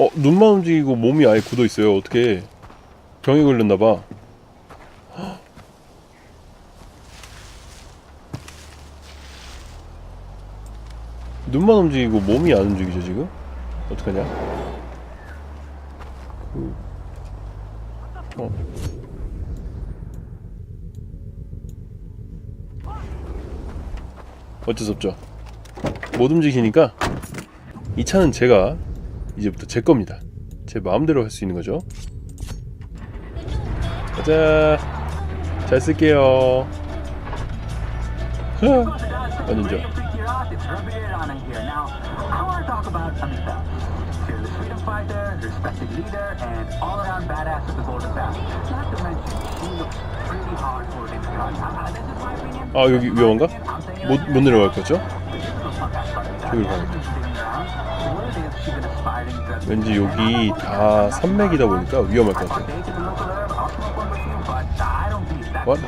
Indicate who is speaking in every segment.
Speaker 1: 어 눈만 움직이고 몸이 아예 굳어 있어요. 어떻게 병에 걸렸나 봐. 눈만 움직이고 몸이 안 움직이죠 지금? 어떡하냐? 그... 어. 어쩔 수 없죠. 못 움직이니까 이 차는 제가 이제부터 제 겁니다. 제 마음대로 할 수 있는 거죠. 가자. 잘 쓸게요. 완전 좋아. 아 여기 위험한가? 못, 못 내려갈 것 같죠? 저기로 가야겠다. 왠지 여기 다 산맥이다 보니까 위험할 것 같아. What?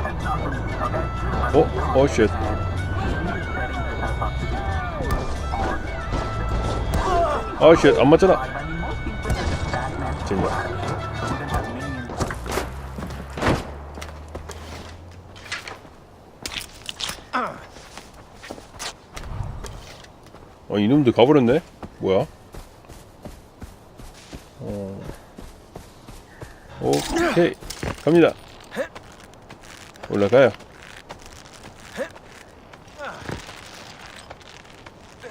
Speaker 1: 어? 어, 쉣. 아, 쉣. 안 맞잖아. 젠장. 어, 이놈들 가버렸네? 뭐야? 어. 오케이. 갑니다. 올라가요.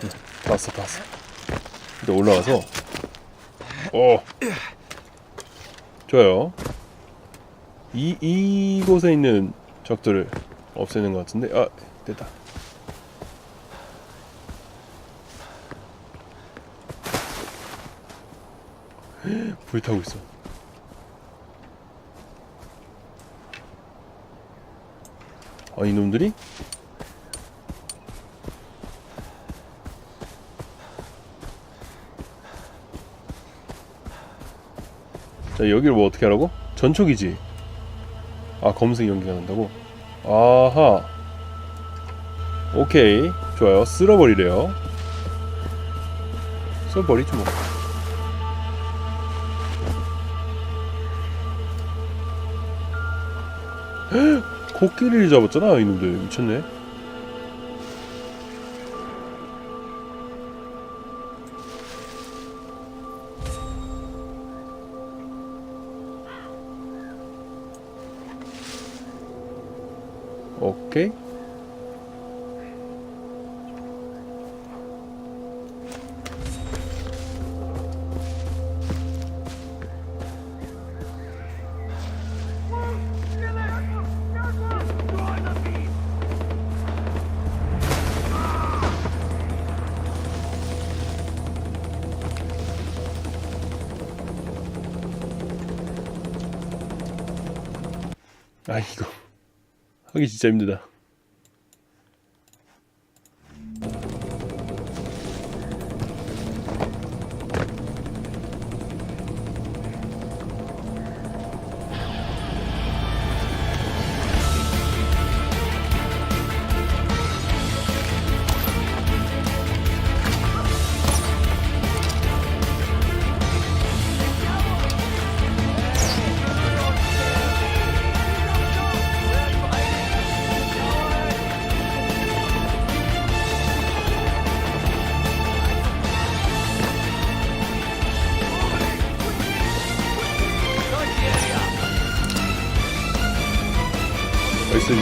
Speaker 1: 응, 봤어, 봤어. 일단 올라가서. 오. 좋아요. 이, 이곳에 있는 적들을 없애는 것 같은데. 아, 됐다. 불 타고 있어. 아, 이놈들이? 자, 여기를 뭐 어떻게 하라고? 전초기지? 아, 검은색 연기가 난다고? 아하. 오케이. 좋아요. 쓸어버리래요. 쓸어버리지 뭐. 코끼리를 잡았잖아 이놈들. 미쳤네. 오케이 하기 진짜 힘들다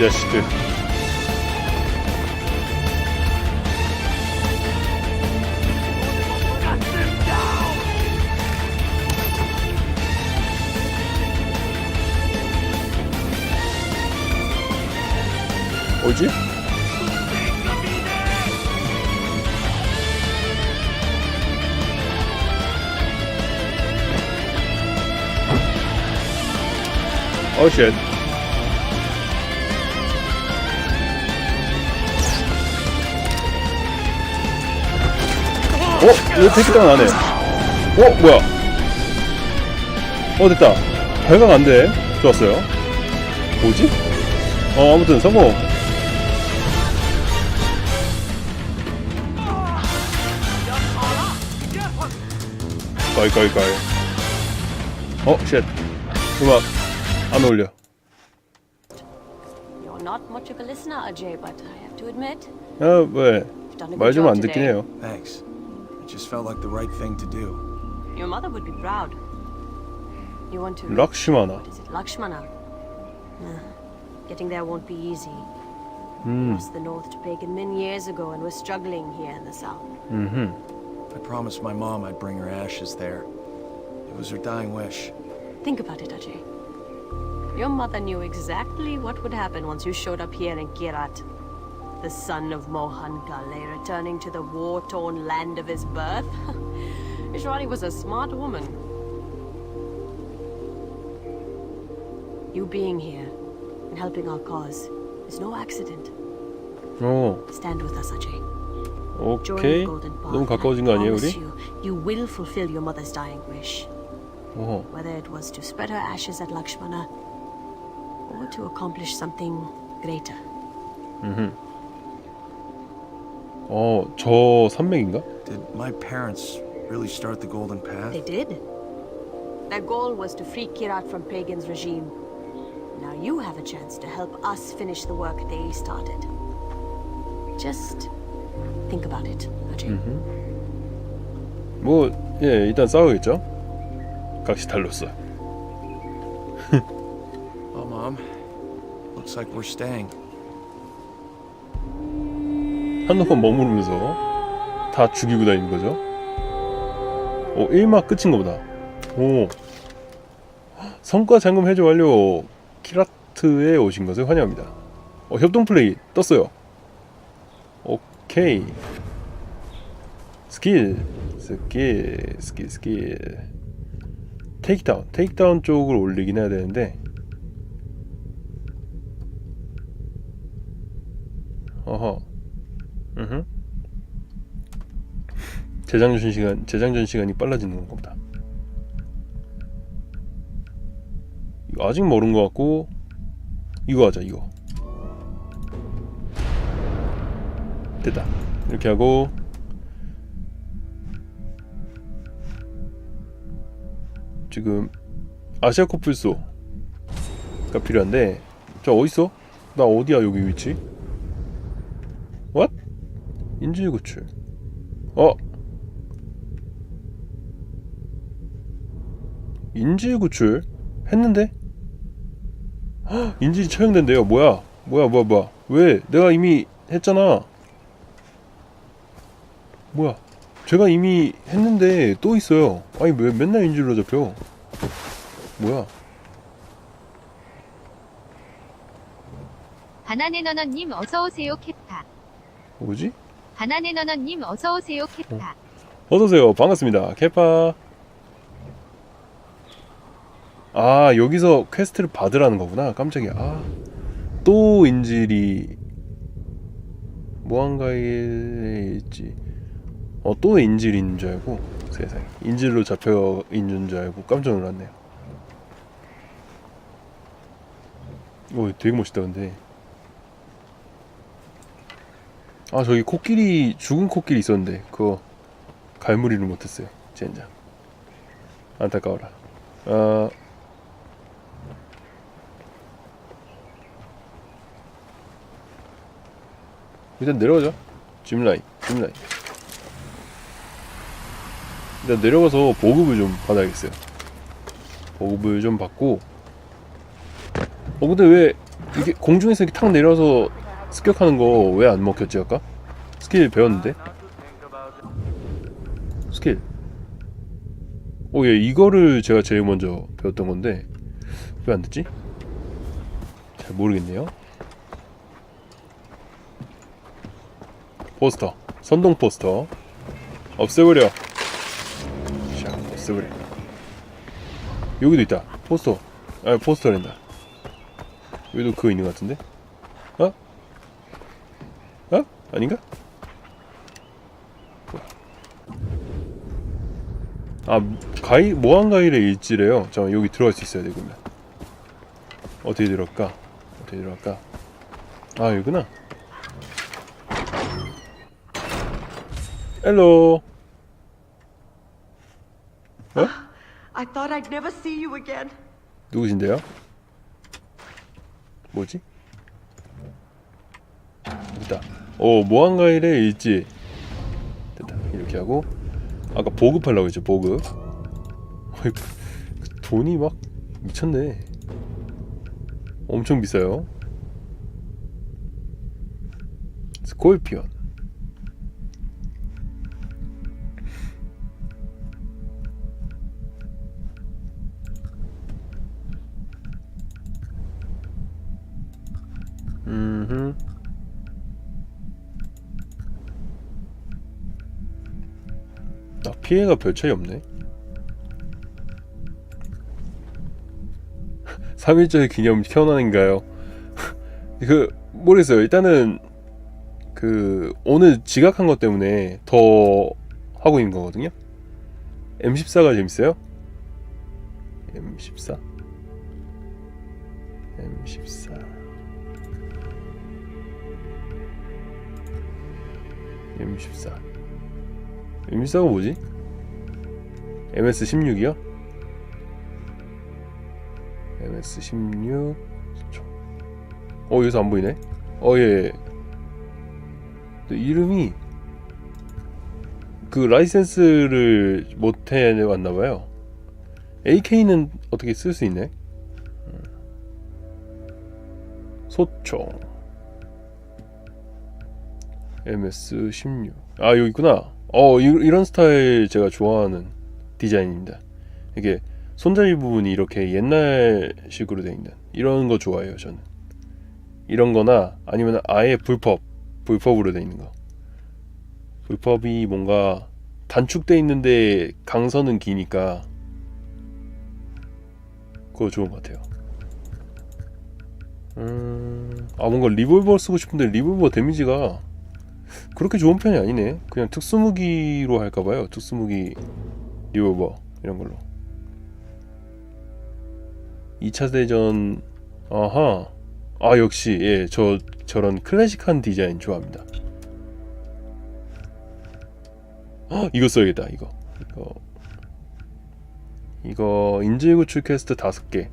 Speaker 1: 자식들 뭐지? 어 쉣. 이거 테이크다운 안 해. 어? 뭐야? 어, 됐다. 발각 안 돼. 좋았어요. 뭐지? 어, 아무튼 성공. 가위 가위 가위 어쉣 음악 안 어울려
Speaker 2: You're not much of a listener, Ajay, but I have to admit,
Speaker 1: 아왜
Speaker 2: done a
Speaker 1: 말좀 안 듣긴. 해요
Speaker 3: Thanks. Just felt like the right thing to do.
Speaker 2: Your mother would be proud. You want to...
Speaker 1: Lakshmana.
Speaker 2: What is it? Lakshmana. Nah, getting there won't be easy.
Speaker 1: Mm.
Speaker 2: Lost the north to Pagan many years ago and we're struggling here in the south.
Speaker 1: Mm-hmm.
Speaker 3: I promised my mom I'd bring her ashes there. It was her dying wish.
Speaker 2: Think about it, Ajay. Your mother knew exactly what would happen once you showed up here in Kirat The son of Mohan Ghale returning to the war-torn land of his birth. Ishwari was a smart woman. You being here and helping our cause is no accident.
Speaker 1: 어
Speaker 2: Stand with us, Ajay. Join
Speaker 1: 오케이
Speaker 2: the Golden Path.
Speaker 1: 너무
Speaker 2: and I
Speaker 1: 가까워진 거 아니에요
Speaker 2: promise
Speaker 1: 우리?
Speaker 2: You, you will fulfill your mother's dying wish.
Speaker 1: 어허
Speaker 2: whether it was to spread her ashes at Lakshmana or to accomplish something greater.
Speaker 1: 어저 산맥인가?
Speaker 3: Did my parents really start the Golden Path?
Speaker 2: They did. Their goal was to free Kirat from Pagan's regime. Now you have a chance to help us finish the work they started. Just think about it, Ajay.
Speaker 1: 뭐 예 일단 싸우겠죠 각시탈로서
Speaker 3: Oh, Mom. Looks like we're staying.
Speaker 1: 한동안 머무르면서 다 죽이고 다니는 거죠? 오 1막 끝인가 보다. 오. 성과 잠금 해제 완료 키라트에 오신 것을 환영합니다. 어 협동 플레이 떴어요. 오케이. 스킬 스킬 스킬 스킬. 테이크다운 테이크다운 쪽을 올리긴 해야 되는데 어허 음흠. 재장전 시간 재장전 시간이 빨라지는 보다. 이거 아직 멀은 것 같고 이거 하자 이거. 됐다. 이렇게 하고 지금 아시아 코뿔소가 필요한데 저 어딨어? 나 어디야 여기 위치? What? 인질 구출. 어? 인질 구출 했는데? 헉, 인질이 처형된대요. 뭐야? 뭐야, 뭐야, 뭐야? 왜? 내가 이미 했잖아. 뭐야? 제가 이미 했는데 또 있어요. 아니 왜 맨날 인질로 잡혀? 뭐야?
Speaker 4: 바나네너너님 어서오세요 캐파
Speaker 1: 뭐지?
Speaker 4: 바나네너너님 어서오세요 캐파
Speaker 1: 어서오세요. 반갑습니다. 케파. 아, 여기서 퀘스트를 받으라는 거구나. 깜짝이야. 아, 또 인질이 무한가에 있지. 어, 또 인질인 줄 알고 세상에. 인질로 잡혀 있는 줄 알고 깜짝 놀랐네요. 오, 되게 멋있다, 근데. 아, 저기 코끼리, 죽은 코끼리 있었는데, 그거. 갈무리를 못했어요. 젠장. 안타까워라. 아 일단 내려가자. 짚라인, 짚라인. 일단 내려가서 보급을 좀 받아야겠어요. 보급을 좀 받고. 어 근데 왜 이게 공중에서 이렇게 탁 내려서 습격하는 거 왜 안 먹혔지 아까? 스킬 배웠는데. 스킬. 오, 예, 이거를 제가 제일 먼저 배웠던 건데 왜 안 됐지? 잘 모르겠네요. 포스터, 선동 포스터 없애버려. 자, 없애버려. 여기도 있다. 포스터. 아, 포스터랜다. 여기도 그거 있는 것 같은데? 어? 어? 아닌가? 아 가이 모한 가일의 일지래요. 잠깐 여기 들어갈 수 있어야 되구나. 어떻게 들어갈까? 어떻게 들어갈까? 아 여기구나. 헬로.
Speaker 2: I thought I'd never see you again.
Speaker 1: 누구신데요? 뭐지? 됐다. 오 모한가일에 있지. 됐다. 이렇게 하고 아까 보급하려고 했죠. 보급. 어이, 돈이 막 미쳤네. 엄청 비싸요. 스콜피언. 음. 아 피해가 별 차이 없네. 3일절 기념 태어나는가요? 그 모르겠어요. 일단은 그 오늘 지각한 것 때문에 더 하고 있는 거거든요. M14가 재밌어요? M14 M14 M14 M14가 뭐지? MS16이요? MS16 어 여기서 안 보이네? 어예 근데 이름이 그 라이센스를 못 해왔나봐요 AK는 어떻게 쓸 수 있네? 음. 소총 MS16 아 여기 있구나. 어 이, 이런 스타일 제가 좋아하는 디자인입니다. 이게 손잡이 부분이 이렇게 옛날식으로 돼 있는 이런 거 좋아해요 저는. 이런 거나 아니면 아예 불법 불법으로 돼 있는 거. 불법이 뭔가 단축돼 있는데 강선은 기니까 그거 좋은 것 같아요. 음... 아 뭔가 리볼버 쓰고 싶은데 리볼버 데미지가 그렇게 좋은 편이 아니네. 그냥 특수무기로 할까봐요. 특수무기 리볼버 이런 걸로. 2차 대전 아하 아 역시 예 저 저런 클래식한 디자인 좋아합니다. 헉, 이거 써야겠다 이거 이거 이거 인질구출 퀘스트 다섯 개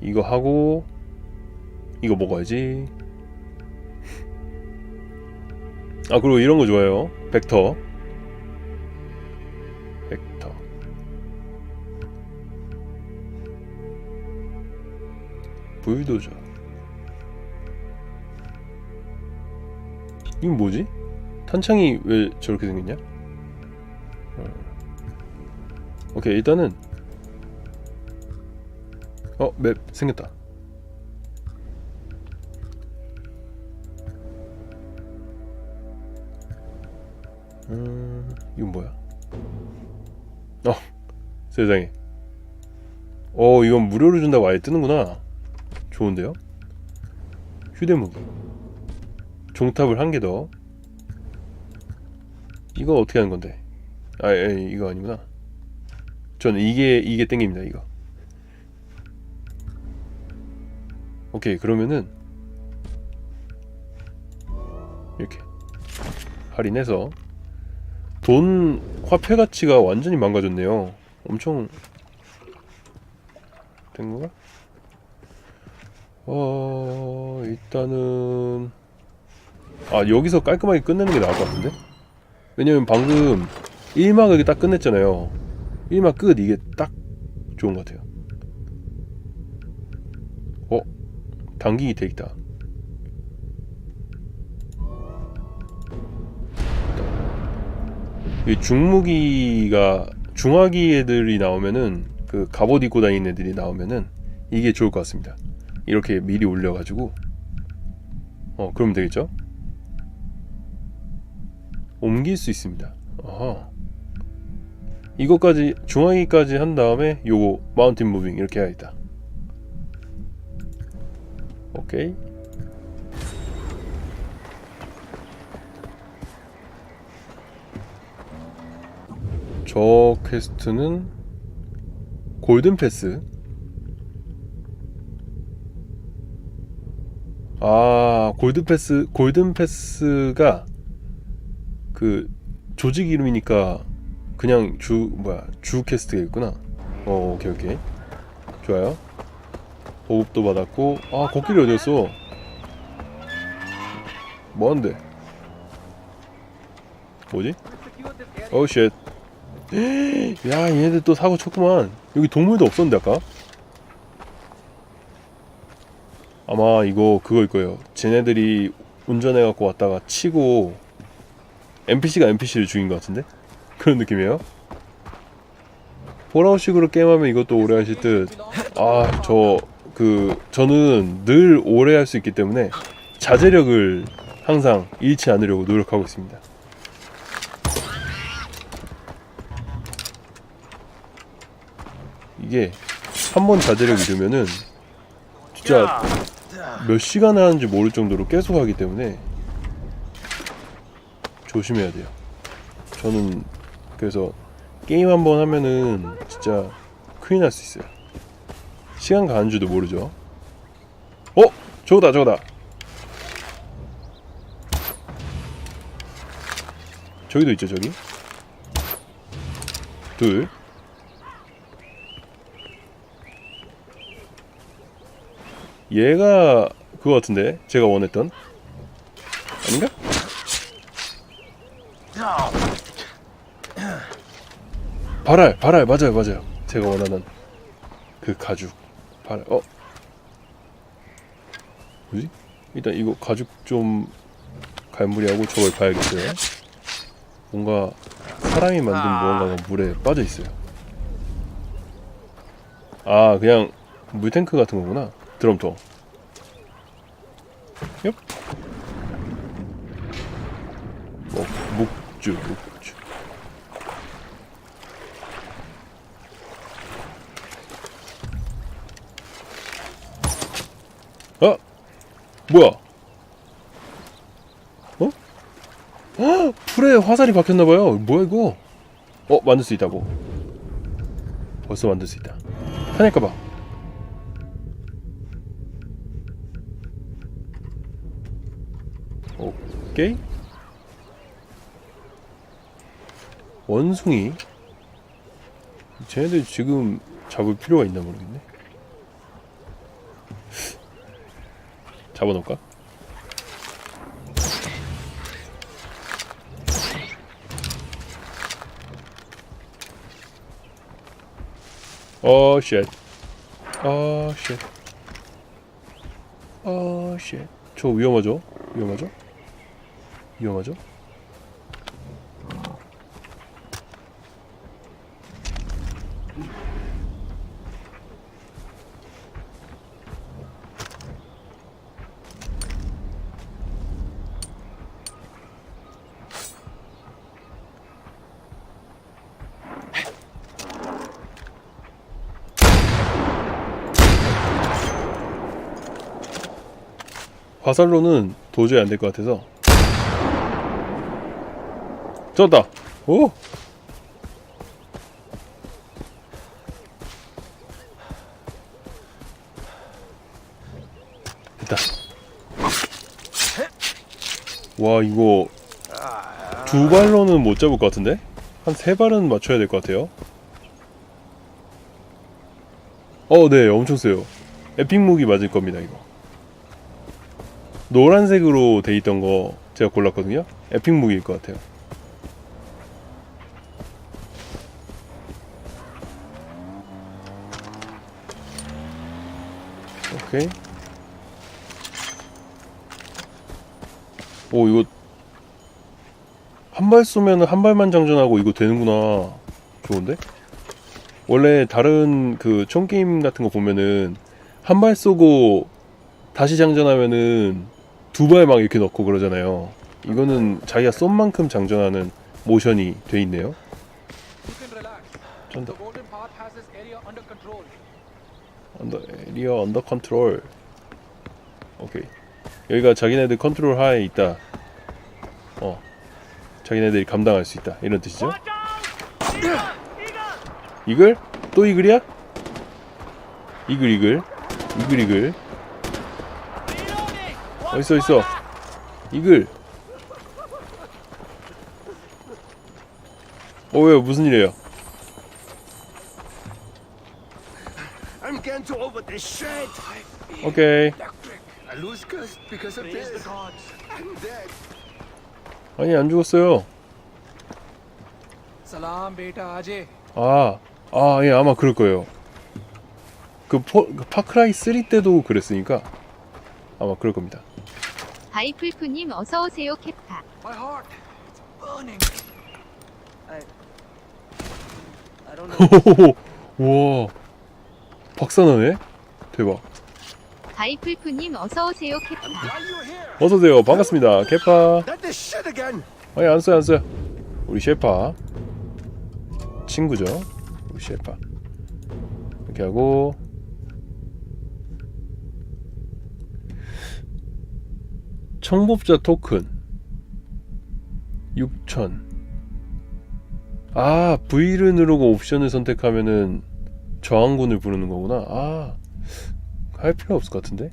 Speaker 1: 이거 하고 이거 먹어야지. 아 그리고 이런 거 좋아요. 벡터. 벡터. 불도저. 이건 뭐지? 탄창이 왜 저렇게 생겼냐? 어. 오케이 일단은 어맵 생겼다. 음, 이건 뭐야? 어, 세상에. 어, 이건 무료로 준다고 아예 뜨는구나. 좋은데요? 휴대무기. 종탑을 한 개 더. 이거 어떻게 하는 건데? 아, 예, 이거 아니구나. 저는 이게 이게 땡깁니다. 이거. 오케이, 그러면은 이렇게 할인해서 돈 화폐 가치가 완전히 망가졌네요. 엄청 된 건가? 어 일단은 아 여기서 깔끔하게 끝내는 게 나을 것 같은데? 왜냐면 방금 1막을 이렇게 딱 끝냈잖아요. 1막 끝 이게 딱 좋은 것 같아요. 어 당기기 돼 있다. 중무기가 중화기 애들이 나오면은 그 갑옷 입고 다니는 애들이 나오면은 이게 좋을 것 같습니다. 이렇게 미리 올려가지고 어 그러면 되겠죠? 옮길 수 있습니다. 아하. 이거까지 중화기까지 한 다음에 요거 마운틴 무빙 이렇게 해야겠다. 오케이. 저 퀘스트는 골든 패스. 아, 골든 패스, 골든 패스가 그 조직 이름이니까 그냥 주 뭐야 주 캐스트가 있구나. 어 오케이 오케이. 좋아요. 보급도 받았고. 아 코끼리 어디였어? 뭐한데? 뭐지? 오쉣 야 얘네들 또 사고 쳤구만. 여기 동물도 없었는데 아까? 아마 이거 그거일 거예요. 쟤네들이 운전해 갖고 왔다가 치고 NPC가 NPC를 죽인 것 같은데? 그런 느낌이에요? 폴아웃식으로 게임하면 이것도 오래 하실 듯아저 그 저는 늘 오래 할 수 있기 때문에 자제력을 항상 잃지 않으려고 노력하고 있습니다 이게 한 번 자제력 잃으면은 진짜 몇 시간을 하는지 모를 정도로 계속 하기 때문에 조심해야 돼요. 저는 그래서 게임 한 번 하면은 진짜 큰일 날 수 있어요. 시간 가는 줄도 모르죠. 어? 저거다 저거다. 저기도 있죠 저기. 둘. 얘가 그거 같은데? 제가 원했던? 아닌가? 발알 발알. 맞아요 맞아요. 제가 원하는 그 가죽 발알. 어? 뭐지? 일단 이거 가죽 좀 갈무리하고 저걸 봐야겠어요. 뭔가 사람이 만든 무언가가 물에 빠져 있어요. 아 그냥 물탱크 같은 거구나 드럼통. 엽 어, 묵주 묵주. 아 뭐야? 어? 헉, 풀에 화살이 박혔나봐요. 뭐야 이거? 어 만들 수 있다고. 벌써 만들 수 있다. 편할까봐 오케이 원숭이 쟤네들 지금 잡을 필요가 있나 모르겠네 잡아놓을까? 어, 쉣. 어, 쉣. 어, 쉣. 저 위험하죠? 위험하죠? 위험하죠? 화살로는 도저히 안 될 것 같아서 졌다. 오! 됐다. 와 이거 두 발로는 못 잡을 것 같은데? 한 세 발은 맞춰야 될 것 같아요. 어 네 엄청 세요. 에픽 무기 맞을 겁니다 이거. 노란색으로 돼 있던 거 제가 골랐거든요. 에픽 무기일 것 같아요. 오케이. 오 이거 한 발 쏘면 한 발만 장전하고 이거 되는구나. 좋은데? 원래 다른 그 총 게임 같은 거 보면은 한 발 쏘고 다시 장전하면은 두 발 막 이렇게 넣고 그러잖아요. 이거는 자기가 쏜 만큼 장전하는 모션이 돼 있네요. 쩐다. 언더 에리어 언더 컨트롤. 오케이. 여기가 자기네들 컨트롤 하에 있다. 어. 자기네들이 감당할 수 있다. 이런 뜻이죠. 이글? 또 이글이야? 이글 이글. 이글 이글. 어딨어 어딨어. 이글. 어 왜요 무슨 일이에요?
Speaker 5: I'm going to over the shed.
Speaker 1: 오케이
Speaker 5: I lose ghost because of this. I'm dead.
Speaker 1: 아니 안 죽었어요
Speaker 6: Salam, beta Ajay.
Speaker 1: 아, 아, 예, 아마 그럴 거예요. 그, 포, 그 파크라이 3 때도 그랬으니까 아마 그럴 겁니다.
Speaker 4: 바이풀프님 어서 오세요 캐파.
Speaker 6: My heart. It's burning.
Speaker 2: I don't know.
Speaker 1: 호호호, 와, 박사나네? 대박.
Speaker 4: 바이풀프님 어서오세요 캐파.
Speaker 5: Why you here?
Speaker 1: 어서 오세요. 반갑습니다. 케파. 아니 안 써요, 안 써요. 우리 셰파 친구죠. 우리 셰파 이렇게 하고 청법자 토큰 6천 아 V를 누르고 옵션을 선택하면은 저항군을 부르는 거구나 아 할 필요 없을 것 같은데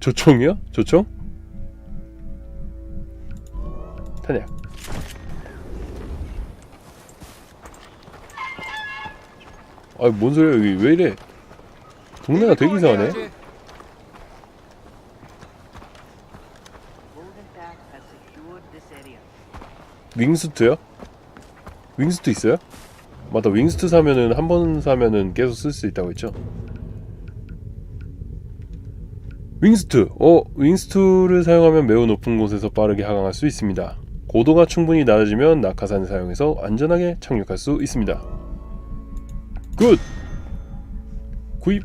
Speaker 1: 조총이요? 조총? 탄약 아이 뭔 소리야 여기 왜 이래 동네가 되게 이상하네. 윙스트요? 윙스트 있어요? 맞다 윙스트 사면은 한 번 사면은 계속 쓸 수 있다고 했죠? 윙스트 어 윙스트를 사용하면 매우 높은 곳에서 빠르게 하강할 수 있습니다. 고도가 충분히 낮아지면 낙하산을 사용해서 안전하게 착륙할 수 있습니다. 굿! 구입.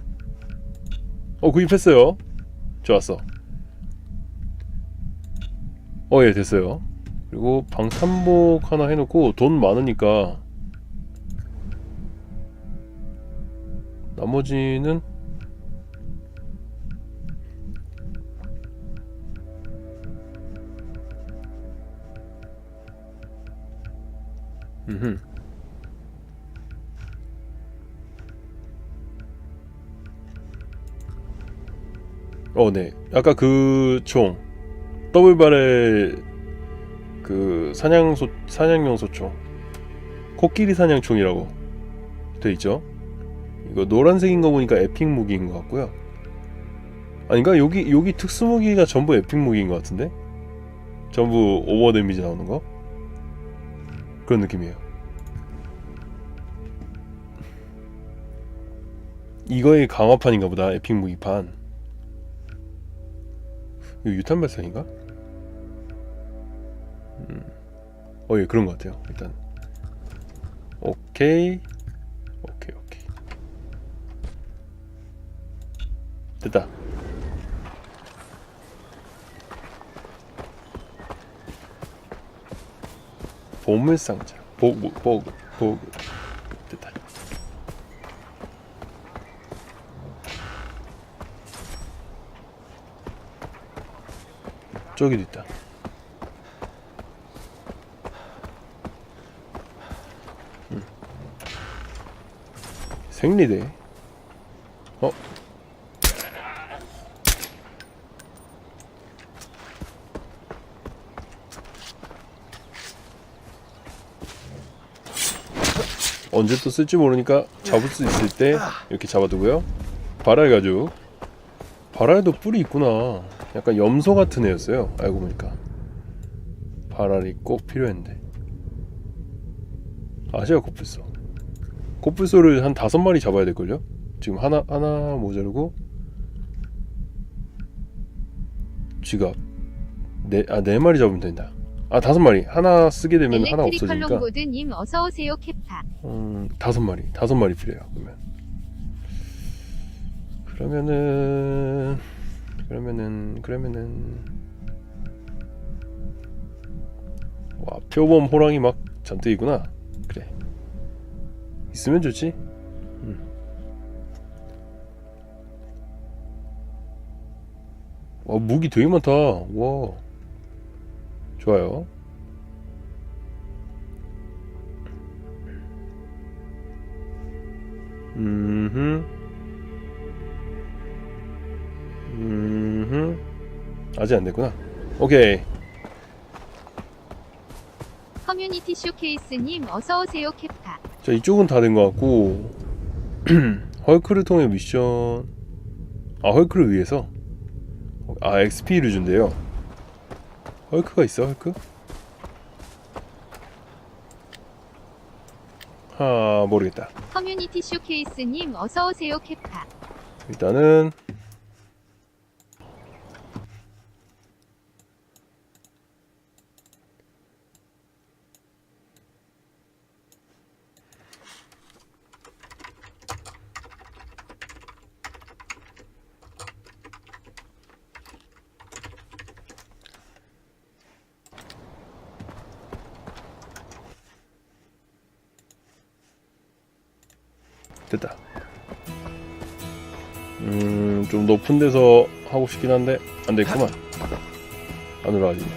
Speaker 1: 어 구입했어요. 좋았어. 어예 됐어요 그리고 방탄복 하나 해놓고 돈 많으니까 나머지는 음흠. 어, 네. 아까 그 총 더블 바렐 그 사냥소 사냥용 소총 코끼리 사냥총이라고 돼 있죠. 이거 노란색인 거 보니까 에픽 무기인 것 같고요. 아닌가 여기 여기 특수 무기가 전부 에픽 무기인 것 같은데 전부 오버 데미지 나오는 거 그런 느낌이에요. 이거의 강화판인가 보다 에픽 무기판. 이거 유탄 발사인가? 어, 예, 그런 것 같아요. 일단. 오케이. 오케이, 오케이. 됐다. 보물상자. 보고, 보고, 보고. 됐다. 저기도 있다. 생리대. 어? 언제 또 쓸지 모르니까 잡을 수 있을 때 이렇게 잡아두고요. 바랄 가죽. 바랄도 뿔이 있구나. 약간 염소 같은 애였어요. 알고 보니까. 바랄이 꼭 필요했는데. 아시아 코뿔소. 코뿔소를 한 다섯 마리 잡아야 될걸요? 지금 하나 하나 모자르고 지갑 네 아 네 마리 잡으면 된다. 아 다섯 마리 하나 쓰게 되면 하나 없어지니까
Speaker 4: 컬롱보드님 어서 오세요 캐파.
Speaker 1: 음 다섯 마리 다섯 마리 필요해요. 그러면 그러면은 그러면은 그러면은 와 표범 호랑이 막 잔뜩 있구나. 있으면 좋지. 음. 와 무기 되게 많다. 와 좋아요. 음흠. 음흠. 아직 안 됐구나. 오케이.
Speaker 4: 커뮤니티 쇼케이스님 어서 오세요 캡파.
Speaker 1: 자 이쪽은 다 된 것 같고 헐크를 통해 미션 아 헐크를 위해서 아 XP를 준대요 헐크가 있어 헐크? 아 모르겠다
Speaker 4: 커뮤니티 쇼케이스님 어서오세요 캡파.
Speaker 1: 일단은 됐다. 높은 데서 하고 싶긴 한데 안 되겠구만. 안 올라가지네.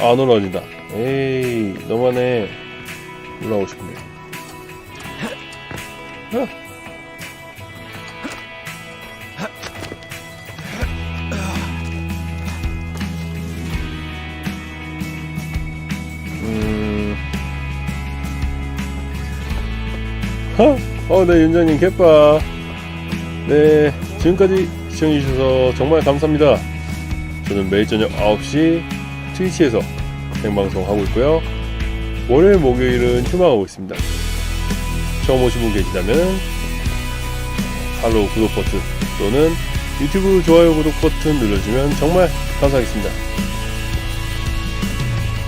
Speaker 1: 아, 안 올라가진다. 에이, 너무하네. 올라가고 싶은데. 어. 어? 어, 네, 윤장님, 개빠. 네, 지금까지 시청해주셔서 정말 감사합니다. 저는 매일 저녁 9시 트위치에서 생방송 하고 있고요. 월요일, 목요일은 휴방하고 있습니다. 처음 오신 분 계시다면, 팔로우, 구독 버튼, 또는 유튜브 좋아요, 구독 버튼 눌러주면 정말 감사하겠습니다.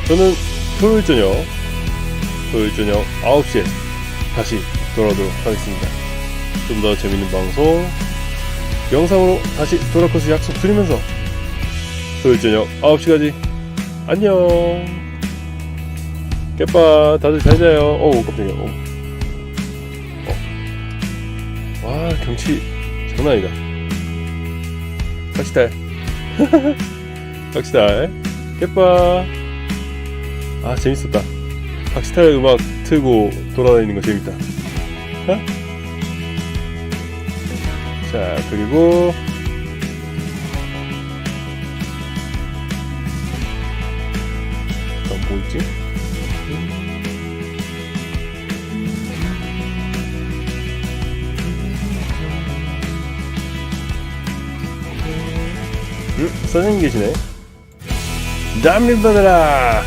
Speaker 1: 저는 토요일 저녁, 토요일 저녁 9시에 다시 돌아오도록 하겠습니다. 좀 더 재밌는 방송, 영상으로 다시 돌아올 것을 약속드리면서 토요일 저녁 9시까지 안녕! 깨빠, 다들 잘 자요. 어우, 깜짝이야. 어. 어. 와, 경치 장난 아니다. 박시달. 박시달. 깨빠. 아 재밌었다 박시탈 음악 틀고 돌아다니는 거 재밌다 어? 자 그리고 그럼 뭐 있지? 음, 사장님 계시네. 남림 받아라